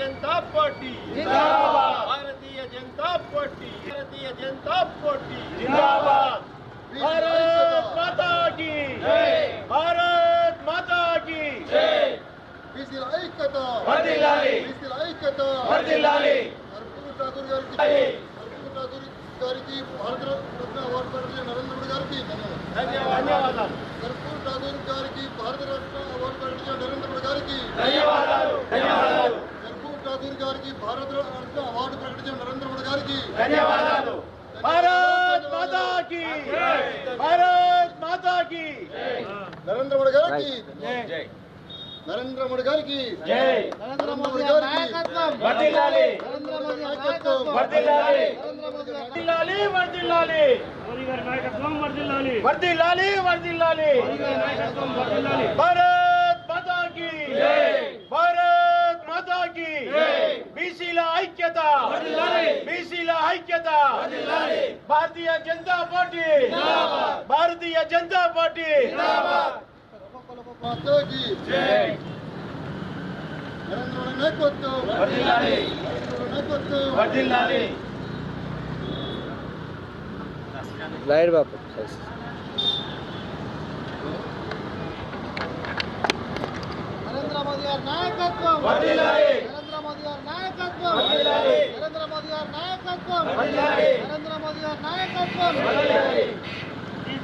Janata party జిందాబాద్ Bharatiya Janata party Bharatiya Janata party జిందాబాద్ భారత్ మాతా की భారత్ మాతా की బీసీల ఐక్యత వర్ధిల్లాలి బీసీల ఐక్యత వర్ధిల్లాలి కర్పూర్ ఠాకూర్ గారికి కర్పూర్ ఠాకూర్ గారికి భారత రత్న అవార్డు ప్రకటించిన నరేంద్ర మోడీ గారికి ధన్యవాదాలు ధన్యవాదాలు కర్పూర్ ఠాకూర్ గారికి భారత రత్న అవార్డు నరేంద్ర మోడీ గారికి నరేంద్ర మోడీ గారికి జై నరేంద్ర మోడీ గారికి వర్ధిల్లాలి నరేంద్ర మోడీ నాయకత్వం వర్ధిల్లాలి నరేంద్ర మోడీ నాయకత్వం. వర్ధిల్లాలి వర్ధిల్లాలి మోడీ గారి నాయకత్వం వర్ధిల్లాలి వర్ధిల్లాలి వర్ధిల్లాలి నాయకత్వం వర్ధిల్లాలి భారత్ మాతా की। భారత్ మాతా की బీసీల ఐక్యత బీసీల ఐక్యత భారతీయ జనతా పార్టీ భారతీయ జనతా పార్టీ మాతాకి లైట్ బాపు నరేంద్ర మోదీ గారి నాయకత్వం వర్ధిల్లాలి నరేంద్ర మోదీ గారి నాయకత్వం వర్ధిల్లాలి నరేంద్ర మోదీ గారి నాయకత్వం వర్ధిల్లాలి నరేంద్ర మోదీ గారి నాయకత్వం వర్ధిల్లాలి డీజిల్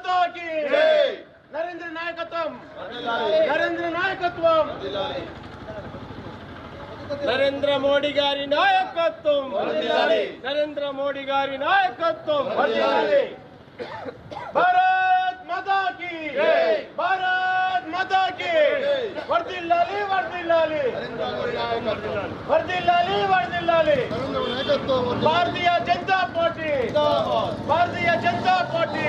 మాతా की నరేంద్ర నాయకత్వం నరేంద్ర నాయకత్వం నరేంద్ర మోడీ గారి నాయకత్వం నరేంద్ర మోడీ గారి నాయకత్వం భారత్ మాతా की భారత్ మాతా की వర్ధిల్లాలి వర్ధిల్లాలి వర్ధిల్లాలి వర్ధిల్లాలి నరేంద్ర మోడీ నాయకత్వం భారతీయ జనతా పార్టీ భారతీయ జనతా పార్టీ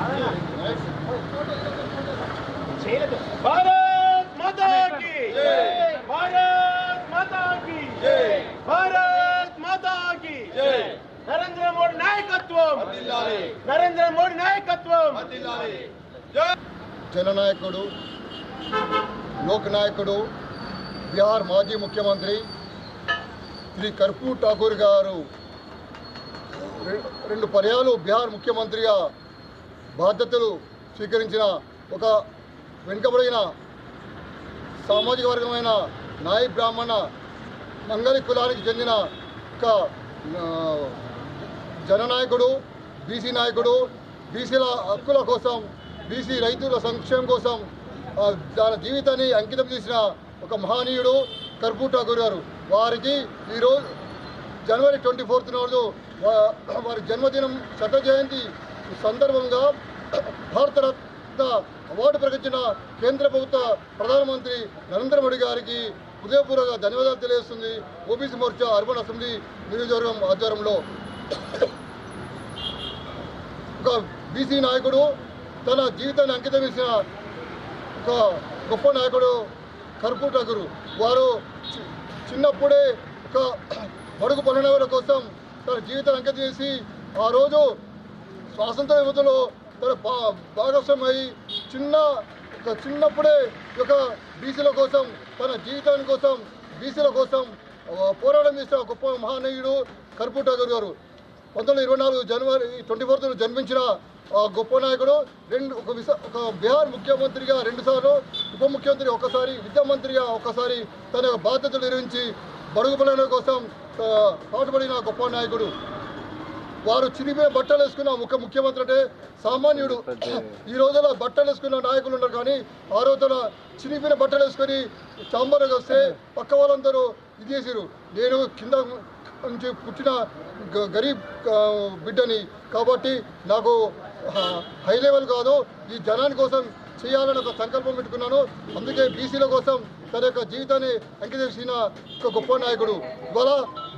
భారత్ భారత్ నరేంద్ర మోడీ నాయకత్వం నరేంద్ర మోడీ నాయకత్వం జననాయకుడు లోక్ నాయకుడు బీహార్ మాజీ ముఖ్యమంత్రి శ్రీ కర్పూర్ ఠాకూర్ గారు రెండు పర్యాలు బీహార్ ముఖ్యమంత్రిగా బాధ్యతలు స్వీకరించిన ఒక వెనుకబడిన సామాజిక వర్గమైన నాయి బ్రాహ్మణ మంగళి కులానికి చెందిన ఒక జననాయకుడు బీసీ నాయకుడు బీసీల హక్కుల కోసం బీసీ రైతుల సంక్షేమం కోసం తన జీవితాన్ని అంకితం చేసిన ఒక మహనీయుడు కర్పూర్ ఠాకూర్ గారు. వారికి ఈరోజు జనవరి ట్వంటీ ఫోర్త్ నాడు వారి జన్మదినం శత జయంతి సందర్భంగా భారతరత్న అవార్డు ప్రకటించిన కేంద్ర ప్రభుత్వ ప్రధానమంత్రి నరేంద్ర మోడీ గారికి హృదయపూర్వక ధన్యవాదాలు తెలియజేస్తుంది ఓబీసీ మోర్చా అర్బన్ అసెంబ్లీ నియోజకవర్గం ఆధ్వర్యంలో. ఒక బీసీ నాయకుడు తన జీవితాన్ని అంకితం చేసిన ఒక గొప్ప నాయకుడు కర్పూర్ ఠాకూర్ వారు చి- చిన్నప్పుడే ఒక బడుగు పనుల కోసం తన జీవితాన్ని అంకితం చేసి ఆ రోజు స్వాతంత్ర యువతలో తన భా భాగస్వామై చిన్న ఒక చిన్నప్పుడే ఒక బీసీల కోసం తన జీవితాని కోసం బీసీల కోసం పోరాటం చేసిన గొప్ప మహానీయుడు కర్పూర్ ఠాగూర్ గారు పంతొమ్మిది ఇరవై నాలుగు జనవరి ట్వంటీ ఫోర్త్ జన్మించిన గొప్ప నాయకుడు రెండు ఒక విశా ఒక బీహార్ ముఖ్యమంత్రిగా రెండుసార్లు ఉప ముఖ్యమంత్రి ఒకసారి విద్యామంత్రిగా ఒకసారి తన బాధ్యతలు నిర్వహించి బడుగు కోసం పాటుపడిన గొప్ప నాయకుడు. వారు చిరిగిపోయిన బట్టలు వేసుకున్న ఒక ముఖ్యమంత్రి అంటే సామాన్యుడు. ఈ రోజున బట్టలు వేసుకున్న నాయకులు ఉన్నారు కానీ ఆ రోజున చిరిగిపోయిన బట్టలు వేసుకొని చాంబర్కి వస్తే పక్క వాళ్ళందరూ ఇది చేసారు నేను కింద నుంచి పుట్టిన గ- గరీబ్ బిడ్డని కాబట్టి నాకు హై లెవెల్ కాదు. ఈ జనాని కోసం చేయాలని ఒక సంకల్పం పెట్టుకున్నాను. అందుకే బీసీల కోసం తన యొక్క జీవితాన్ని అంకితం చేసిన ఒక గొప్ప నాయకుడు. ఇవాళ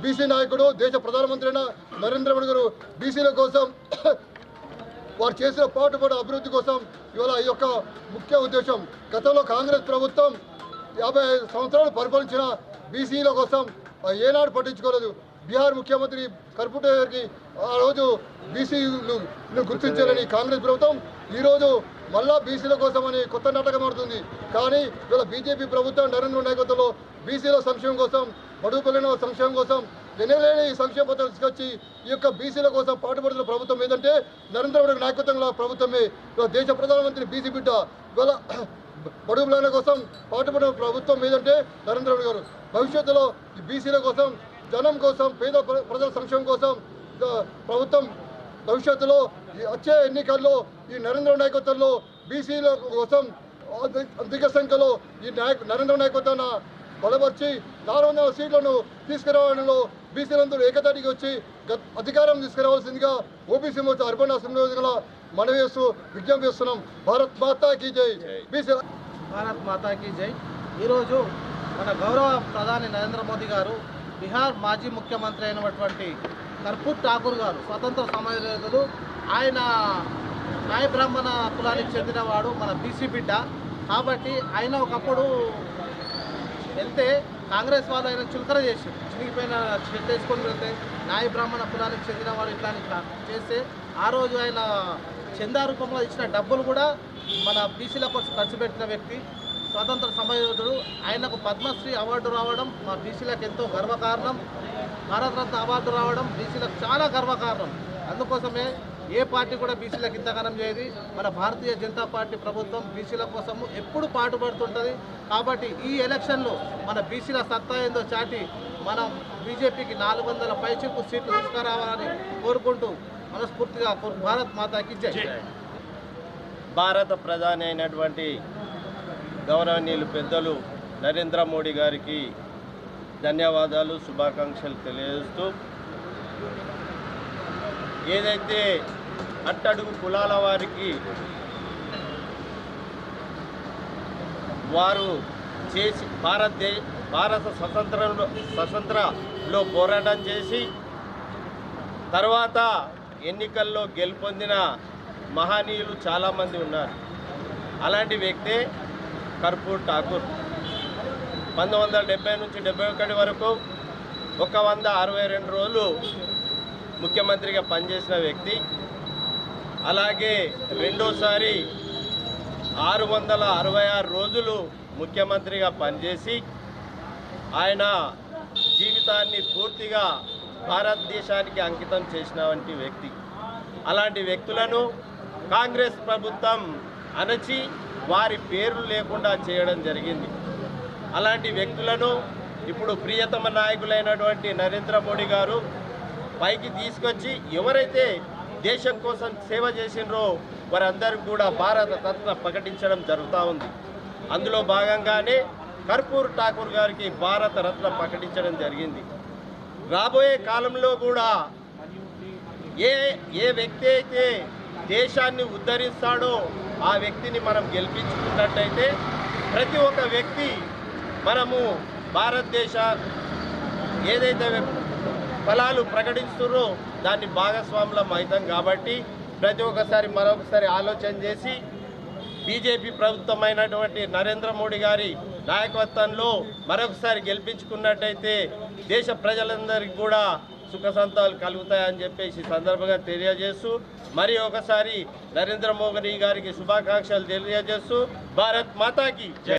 బీసీ నాయకుడు దేశ ప్రధానమంత్రి అయిన నరేంద్ర మోడీ గారు బీసీల కోసం వారు చేసిన పాటుపడి అభివృద్ధి కోసం ఇవాళ ఈ యొక్క ముఖ్య ఉద్దేశం. గతంలో కాంగ్రెస్ ప్రభుత్వం యాభై ఐదు సంవత్సరాలు పరిపాలించిన బీసీల కోసం ఏనాడు పట్టించుకోలేదు. బీహార్ ముఖ్యమంత్రి కర్పుట గారికి ఆ రోజు బీసీలు గుర్తించాలని కాంగ్రెస్ ప్రభుత్వం ఈరోజు మళ్ళా బీసీల కోసం అని కొత్త నాటకం ఆడుతుంది. కానీ ఇవాళ బీజేపీ ప్రభుత్వం నరేంద్ర నాయకత్వంలో బీసీల సంక్షేమం కోసం బడుగు సంక్షేమం కోసం వెనలేని సంక్షేమ పథకాలు తీసుకొచ్చి ఈ యొక్క బీసీల కోసం పాటుపడుతున్న ప్రభుత్వం ఏదంటే నరేంద్ర మోడీ నాయకత్వంలో ప్రభుత్వమే. దేశ ప్రధానమంత్రి బీసీ బిడ్డ ఇవాళ బడుగుల కోసం పాటుపడిన ప్రభుత్వం ఏదంటే నరేంద్ర మోడీ గారు. భవిష్యత్తులో ఈ బీసీల కోసం జనం కోసం పేద ప్ర- ప్రజల సంక్షేమం కోసం ప్రభుత్వం భవిష్యత్తులో ఈ వచ్చే ఎన్నికల్లో ఈ నరేంద్ర నాయకత్వంలో బీసీల కోసం అధిక సంఖ్యలో ఈ నాయక నరేంద్ర నాయకత్వాన్ని బలపరిచి నాలుగు వందల సీట్లను తీసుకురావడంలో బీసీలందరూ ఏకతాటికి వచ్చి అధికారం తీసుకురావాల్సిందిగా ఓబీసీ మోర్చా అర్బన్ అసెంబ్లీ మనవి చేస్తూ విజ్ఞప్తి చేస్తున్నాం. భారత్ మాతాకి జై. బీసీ భారత్ మాతాకి జై. ఈరోజు మన గౌరవ ప్రధాని నరేంద్ర మోదీ గారు బీహార్ మాజీ ముఖ్యమంత్రి అయినటువంటి కర్పూర్ ఠాకూర్ గారు స్వతంత్ర సమరయోధులు ఆయన నాయ బ్రాహ్మణ కులానికి చెందినవాడు మన బీసీ బిడ్డ. కాబట్టి ఆయన ఒకప్పుడు వెళ్తే కాంగ్రెస్ వాళ్ళు ఆయన చులకన చేసి చినిగిపోయిన చెట్టు వేసుకొని వెళ్తే నాయ బ్రాహ్మణ కులానికి చెందిన వాళ్ళు ఇట్లా చేస్తే ఆ రోజు ఆయన చందా రూపంలో ఇచ్చిన డబ్బులు కూడా మన బీసీల కోసం ఖర్చు పెట్టిన వ్యక్తి స్వతంత్ర సమయోధుడు. ఆయనకు పద్మశ్రీ అవార్డు రావడం మా బీసీలకు ఎంతో గర్వకారణం. భారతరత్న అవార్డు రావడం బీసీలకు చాలా గర్వకారణం. అందుకోసమే ఏ పార్టీ కూడా బీసీలకు ఇంతగానం చేయదు. మన భారతీయ జనతా పార్టీ ప్రభుత్వం బీసీల కోసము ఎప్పుడు పాటుపడుతుంటుంది. కాబట్టి ఈ ఎలక్షన్లో మన బీసీల సత్తా ఏందో చాటి మనం బీజేపీకి నాలుగు వందల పైచిపు సీట్లు తీసుకురావాలని కోరుకుంటూ మనస్ఫూర్తిగా భారత్ మాతాకి జై. భారత ప్రధాని అయినటువంటి గౌరవనీయులు పెద్దలు నరేంద్ర మోడీ గారికి ధన్యవాదాలు శుభాకాంక్షలు తెలియజేస్తూ ఏదైతే అట్టడుగు కులాల వారికి వారు చేసి భారతదేశ భారత స్వతంత్రంలో స్వతంత్రలో పోరాటం చేసి తర్వాత ఎన్నికల్లో గెలుపొందిన మహనీయులు చాలామంది ఉన్నారు. అలాంటి వ్యక్తే కర్పూర్ ఠాకూర్. పంతొమ్మిది వందల డెబ్బై నుంచి డెబ్బై ఒకటి వరకు ఒక వంద అరవై రెండు రోజులు ముఖ్యమంత్రిగా పనిచేసిన వ్యక్తి. అలాగే రెండోసారి ఆరు వందల అరవై ఆరు రోజులు ముఖ్యమంత్రిగా పనిచేసి ఆయన జీవితాన్ని పూర్తిగా భారతదేశానికి అంకితం చేసిన వంటి వ్యక్తి. అలాంటి వ్యక్తులను కాంగ్రెస్ ప్రభుత్వం అణచి వారి పేర్లు లేకుండా చేయడం జరిగింది. అలాంటి వ్యక్తులను ఇప్పుడు ప్రియతమ నాయకులైనటువంటి నరేంద్ర మోడీ గారు పైకి తీసుకొచ్చి ఎవరైతే దేశం కోసం సేవ చేసినరో వారందరికీ కూడా భారత రత్న ప్రకటించడం జరుగుతూ ఉంది. అందులో భాగంగానే కర్పూర్ ఠాకూర్ గారికి భారత రత్న ప్రకటించడం జరిగింది. రాబోయే కాలంలో కూడా ఏ ఏ వ్యక్తి అయితే దేశాన్ని ఉద్ధరిస్తాడో ఆ వ్యక్తిని మనం గెలిపించుకున్నట్టయితే ప్రతి ఒక్క వ్యక్తి మనము భారతదేశ ఏదైతే ఫలాలు ప్రకటిస్తున్నారు. దాన్ని భాగస్వాములం అవుతాం కాబట్టి ప్రతి ఒక్కసారి మరొకసారి ఆలోచన చేసి బీజేపీ ప్రభుత్వమైనటువంటి నరేంద్ర మోడీ గారి నాయకత్వంలో మరొకసారి గెలిపించుకున్నట్టయితే దేశ ప్రజలందరికీ కూడా సుఖ సంతాలు కలుగుతాయని చెప్పేసి సందర్భంగా తెలియజేస్తూ మరి ఒకసారి నరేంద్ర మోదీ గారికి శుభాకాంక్షలు తెలియజేస్తూ భారత్ మాతాకి జై.